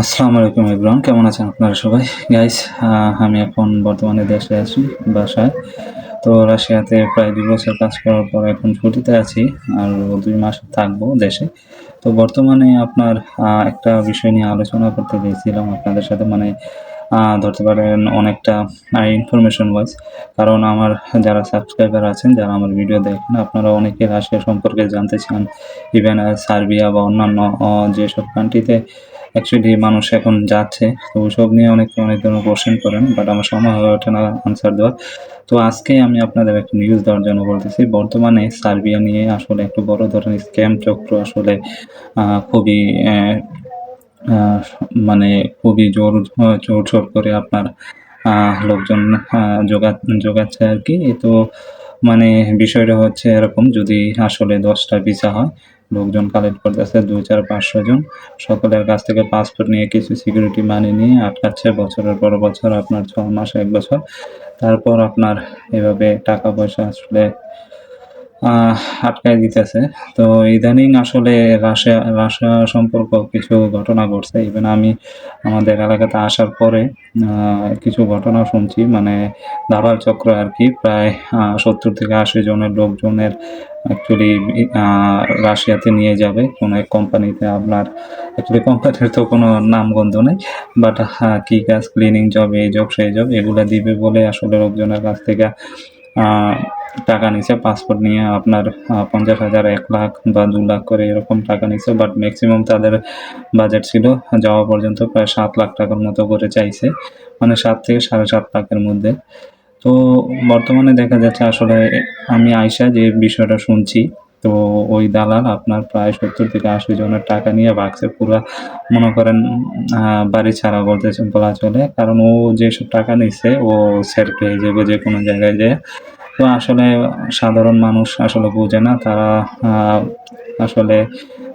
আসসালামু আলাইকুম ইব্রাহিম কেমন আছেন আপনারা সবাই? গাইস আমি এখন বর্তমানে দেশে আছি, বাসায়। তো রাশিয়াতে প্রায় দুই বছর কাজ করার পর এখন ছুটিতে আছি, আর দুই মাস থাকব দেশে। তো বর্তমানে আপনার একটা বিষয় নিয়ে আলোচনা করতে চেয়েছিলাম আপনাদের সাথে মানে ধরতে পারেন অনেকটা ইনফরমেশন ওয়াইজ কারণ আমার যারা সাবস্ক্রাইবার আছেন, যারা আমার ভিডিও দেখেন, আপনারা অনেকে রাশিয়া সম্পর্কে জানতে চান। ইভেন সার্বিয়া বা অন্যান্য যেসব কান্ট্রিতে অ্যাকচুয়ালি মানুষ এখন যাচ্ছে। তো ওসব নিয়ে অনেকে অনেক ধরনের কোশ্চেন করেন বাট আমার সময় হয়ে ওঠে না আনসার দেওয়ার। তো আজকে আমি আপনাদের একটা নিউজ দেওয়ার জন্য বলতেছি বর্তমানে সার্বিয়া নিয়ে আসলে একটু বড় ধরনের স্ক্যাম চক্র আসলে খুবই মানে খুবই জোর জোর সোর করে আপনার লোকজন আহ, জোগা জোগাচ্ছে আর কি। তো মানে বিষয়টা হচ্ছে এরকম যদি আসলে দশটা ভিসা হয় লোকজন কালেক্ট করতেছে দুই, চার, পাঁচশো জন। সকলের কাছ থেকে পাসপোর্ট নিয়ে কিছু সিকিউরিটি মানি নিয়ে আটকাচ্ছে। বছরের পর বছর, আপনার ছ মাস, এক বছর। তারপর আপনার এভাবে টাকা পয়সা আসলে আটকায় দিতেছে। তো ইদানিং আসলে রাশিয়া রাশিয়া সম্পর্ক কিছু ঘটনা ঘটছে। ইভেন আমি আমাদের এলাকাতে আসার পরে কিছু ঘটনা শুনছি। মানে দালাল চক্র আর কি প্রায় সত্তর থেকে আশি জনের লোকজনের অ্যাকচুয়ালি রাশিয়াতে নিয়ে যাবে। কোনো এক কোম্পানিতে আপনার অ্যাকচুয়ালি কোম্পানির তো কোনো নামগন্ধ নেই। বাট কি কাজ ক্লিনিং জব এই জব সেই জব এগুলো দিবে বলে আসলে লোকজনের কাছ থেকে টাকা নিছে পাসপোর্ট নিয়ে আপনার পঞ্চাশ হাজার, এক লাখ বা দু লাখ করে এরকম টাকা নিছে বাট ম্যাক্সিমাম তাদের বাজেট ছিল যাওয়া পর্যন্ত প্রায় সাত লাখ টাকার মতো করে চাইছে মানে সাত থেকে সাড়ে সাত লাখের মধ্যে। তো বর্তমানে দেখা যাচ্ছে আসলে আমি আয়সা যে বিষয়টা শুনছি, তো ওই দালাল আপনার প্রায় সত্তর থেকে আশি জনের টাকা নিয়ে ভাগছে পুরা, মনে করেন বাড়ি ছাড়া বলতে বলা চলে, কারণ ও যেসব টাকা নিচ্ছে ও সের পেয়ে যাবে যে কোনো জায়গায় যেয়ে। তো আসলে সাধারণ মানুষ আসলে বোঝে না। তারা আসলে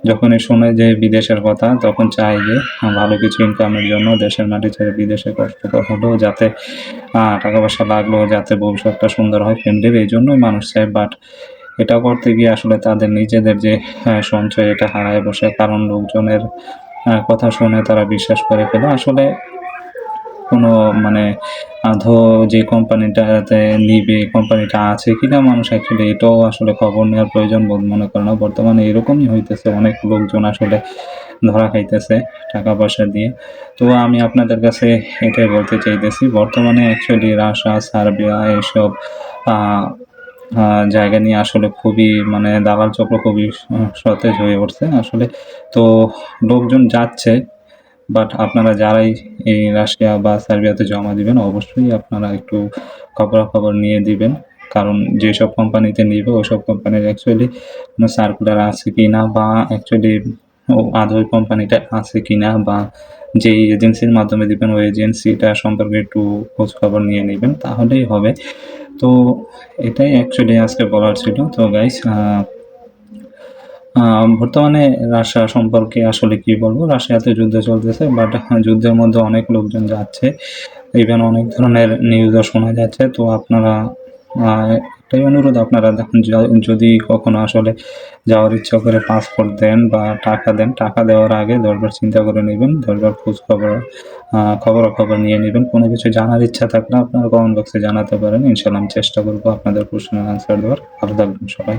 যখনই শুনে যে বিদেশের কথা, তখন চায় যে ভালো কিছু ইনকামের জন্য দেশের মাটি ছেড়ে বিদেশে কষ্ট হলেও যাতে টাকা পয়সা লাগলেও যাতে ভবিষ্যৎটা সুন্দর হয় ফ্যামিলির এই জন্যই মানুষ চায়। বাট এটা করতে গিয়ে আসলে তাদের নিজেদের যে সঞ্চয়, এটা হারায় বসে। কারণ লোকজনের কথা শুনে তারা বিশ্বাস করে ফেলে। আসলে কোনো মানে আধো যে কোম্পানিটাতে নিবে, কোম্পানিটা আছে কিনা মানুষ অ্যাকচুয়ালি এটাও আসলে খবর নেওয়ার প্রয়োজন বোধ মনে করে না। বর্তমানে এরকমই হইতেছে, অনেক লোকজন আসলে ধরা খাইতেছে টাকা পয়সা দিয়ে। তো আমি আপনাদের কাছে এটাই বলতে চাইতেছি, বর্তমানে অ্যাকচুয়ালি রাশিয়া, সার্বিয়া এসব জায়গা নিয়ে আসলে খুবই মানে দালাল চক্র খুবই সতেজ হয়ে উঠছে আসলে। তো লোকজন যাচ্ছে বাট আপনারা যারাই এই রাশিয়া বা সার্বিয়াতে জমা দিবেন, অবশ্যই আপনারা একটু খবরাখবর নিয়ে দিবেন। কারণ যেসব কোম্পানিতে নিবে, ওসব কোম্পানির অ্যাকচুয়ালি কোনো সার্কুলার আছে কি না বা অ্যাকচুয়ালি আদৌ কোম্পানিটা আছে কি না বা যেই এজেন্সির মাধ্যমে দিবেন, ওই এজেন্সিটা সম্পর্কে একটু খোঁজ খবর নিয়ে নেবেন, তাহলেই হবে। তো এটাই অ্যাকচুয়ালি আজকে বলার ছিল। তো গাইস বর্তমানে রাশিয়া সম্পর্কে আসলে কি বলব? রাশিয়াতে যুদ্ধ চলতেছে বাট যুদ্ধের মধ্যে অনেক লোকজন যাচ্ছে। ইভেন অনেক ধরনের নিউজও শোনা যাচ্ছে। তো আপনারা আহ, একটাই অনুরোধ আপনারা দেখুন যদি কখনো আসলে যাওয়ার ইচ্ছা করে পাসপোর্ট দেন বা টাকা দেন টাকা দেওয়ার আগে দরবার চিন্তা করে নেবেন দরবার খোঁজ খবর আহ, খবরাখবর নিয়ে নেবেন। কোনো কিছু জানার ইচ্ছা থাকলে আপনারা কমেন্ট বক্সে জানাতে পারেন। ইনশাল্লাহ আমি চেষ্টা করব আপনাদের প্রশ্নের আনসার দেওয়ার। ভালো থাকবেন সবাই।